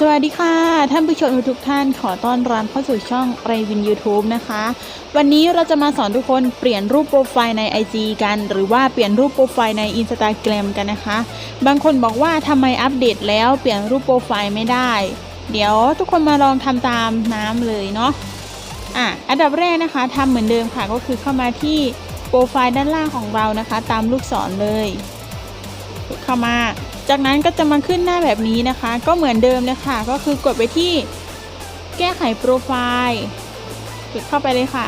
สวัสดีค่ะ ท่านผู้ชมทุกท่านขอต้อนรับเข้าสู่ช่องไรวิน YouTube นะคะ วันนี้เราจะมาสอนทุกคนเปลี่ยนรูปโปรไฟล์ใน IG กัน หรือว่าเปลี่ยนรูปโปรไฟล์ใน Instagram กันนะคะ บางคนบอกว่าทำไมอัปเดตแล้วเปลี่ยนรูปโปรไฟล์ไม่ได้ เดี๋ยวทุกคนมาลองทำตามน้ำเลยเนาะอะอันดับแรกนะคะทำเหมือนเดิมค่ะก็คือเข้ามาที่โปรไฟล์ด้านล่างของเรานะคะ ตามลูกศรเลย เข้ามา จากนั้นก็จะมาขึ้นหน้าแบบนี้นะคะ ก็เหมือนเดิมเลยค่ะ ก็คือกดไปที่แก้ไขโปรไฟล์กดเข้าไปเลยค่ะ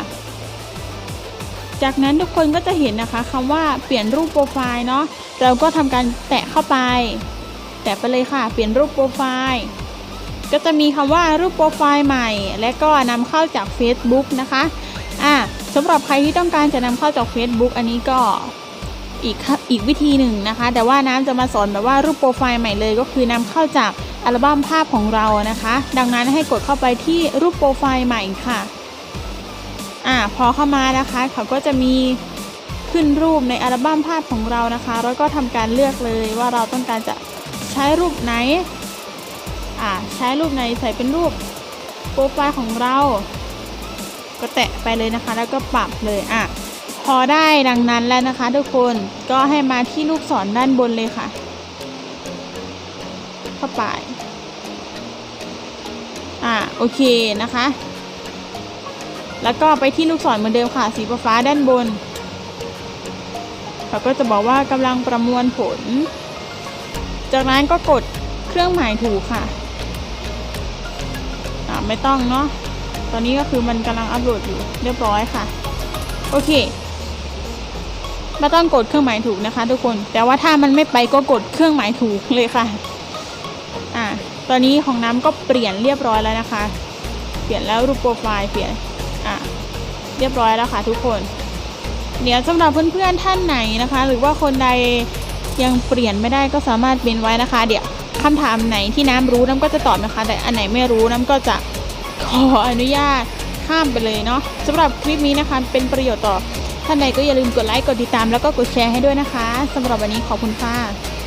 จากนั้นทุกคนก็จะเห็นนะคะคำว่าเปลี่ยนรูปโปรไฟล์เนาะเราก็ทำการแตะเข้าไป แตะไปเลยค่ะ เปลี่ยนรูปโปรไฟล์ก็จะมีคำว่ารูปโปรไฟล์ใหม่ และก็นำเข้าจาก Facebook นะคะอะสำหรับใครที่ต้องการจะนำเข้าจาก Facebook อันนี้ก็ อีกอีกวิธีหนึ่งนะคะ แต่ว่าน้ำจะมาสอนแบบว่ารูปโปรไฟล์ใหม่เลยก็คือนำเข้าจากอัลบั้มภาพของเรานะคะ ดังนั้นให้กดเข้าไปที่รูปโปรไฟล์ใหม่ค่ะอ่าพอเข้ามานะคะเขาก็จะมีขึ้นรูปในอัลบั้มภาพของเรานะคะ แล้วก็ทำการเลือกเลยว่าเราต้องการจะใช้รูปไหนอ่าใช้รูปไหนใส่เป็นรูปโปรไฟล์ของเรา ก็แตะไปเลยนะคะ แล้วก็ปรับเลยอะ อได้ดังนั้นแล้วนะคะ ทุกคนก็ให้มาที่ลูกศรด้านบนเลยค่ะ เข้าไป อ่าโอเคนะคะ แล้วก็ไปที่ลูกศรเหมือนเดิมค่ะ สีฟ้าด้านบนเขาก็จะบอกว่ากำลังประมวลผล จากนั้นก็กดเครื่องหมายถูกค่ะอ่าไม่ต้องเนาะ ตอนนี้ก็คือมันกำลังอัปโหลดอยู่เรียบร้อยค่ะ โอเค ไม่ต้องกดเครื่องหมายถูกนะคะ ทุกคน แต่ว่าถ้ามันไม่ไปก็กดเครื่องหมายถูกเลยค่ะ อ่า ตอนนี้ของน้ำก็เปลี่ยนเรียบร้อยแล้วนะคะ เปลี่ยนแล้วรูปโปรไฟล์เปลี่ยน อ่า เรียบร้อยแล้วค่ะ ทุกคน เดี๋ยวสำหรับเพื่อนๆท่านไหนนะคะ หรือว่าคนใดยังเปลี่ยนไม่ได้ก็สามารถเป็นไว้นะคะ เดี๋ยวคำถามไหนที่น้ำรู้น้ำก็จะตอบนะคะ แต่อันไหนไม่รู้น้ำก็จะขออนุญาตข้ามไปเลยเนาะสำหรับคลิปนี้นะคะเป็นประโยชน์ต่อ ท่านใดก็อย่าลืมกดไลค์ กดติดตามแล้วก็กดแชร์ให้ด้วยนะคะสำหรับวันนี้ขอบคุณค่ะ